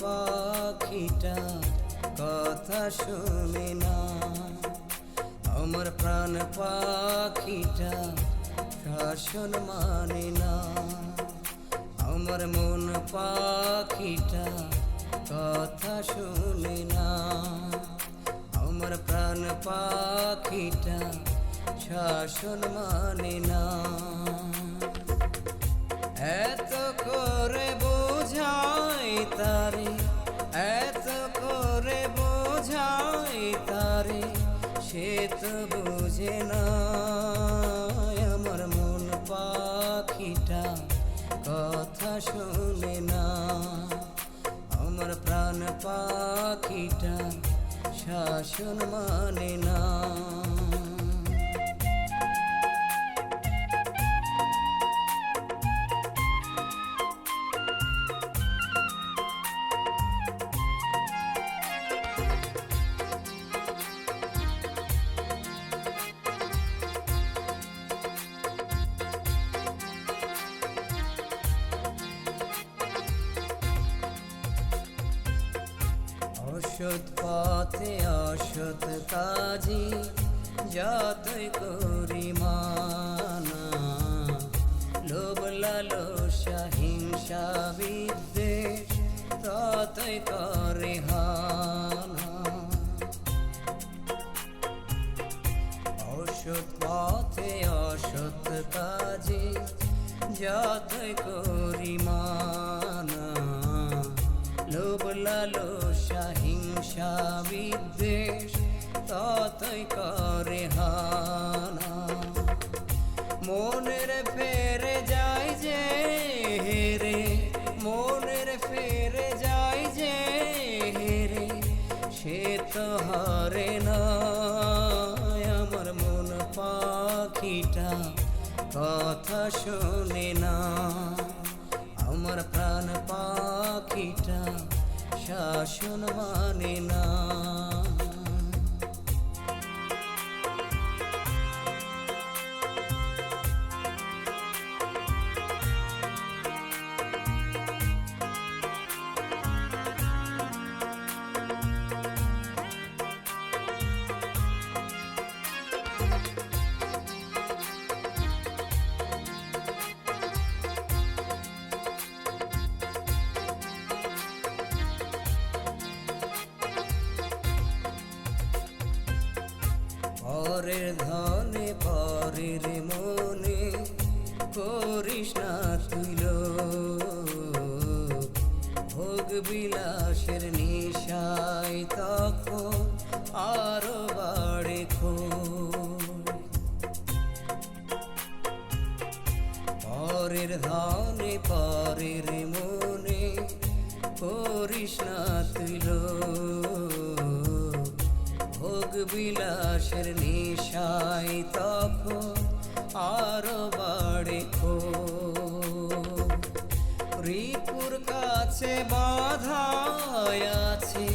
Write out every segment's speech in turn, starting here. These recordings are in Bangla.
পাখিটা কথা শুনে না। আমার প্রাণ পাখিটা শাসন মানে না। আমার মন পাখিটা কথা শুনে না। আমার প্রাণ পাখিটা শাসন মানে না। সে তো বুঝে না আমার মন পাখিটা কথা শুনে না। আমার প্রাণ পাখিটা শাসন মানে না। অসৎ পথে অসৎ কাজে, যতই করি মানা। লোভ, লালসা, হিংসা, বিদ্বেষ, ততই করে অসৎ পথে অসৎ কাজে, যতই করি হিংসা বিদ্বেষ ততই করে হানা। মনের ফেরে যায় যে হেরে মনের ফেরে যায় যে হেরে সে তো হারে না। আমার মন পাখিটা কথা শোনে না। আমার প্রাণ পাখিটা শাসন মানে না। পরের ধনে পরের মনে করিস না তুইল ভোগ বিলাসের নিশায় তখন আরও বাড়ে খো পরের ধনে পরের মনে করিস না তুইল ভোগ বিলাসের নিশায় তখন আরও বাড়ে খো রিপুর কাছে বাধায় আছে,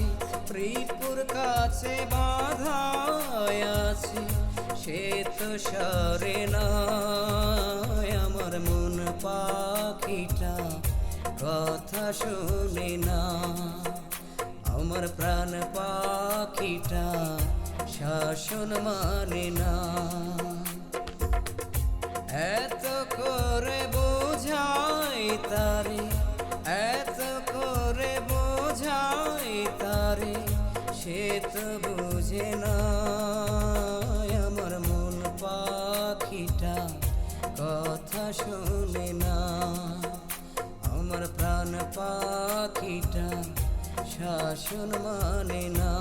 রিপুর কাছে বাধায় আছে, সে তো সরে না। আমার মন পাখিটা কথা শুনে না। আমার প্রাণ পাখিটা শাসন মানে না। এত করে বোঝাই তারে, এত করে বোঝাই তারে, সে তো বুঝে না। আমার মন পাখিটা কথা শুনে না। আমার প্রাণ পাখিটা শাসন মানে না।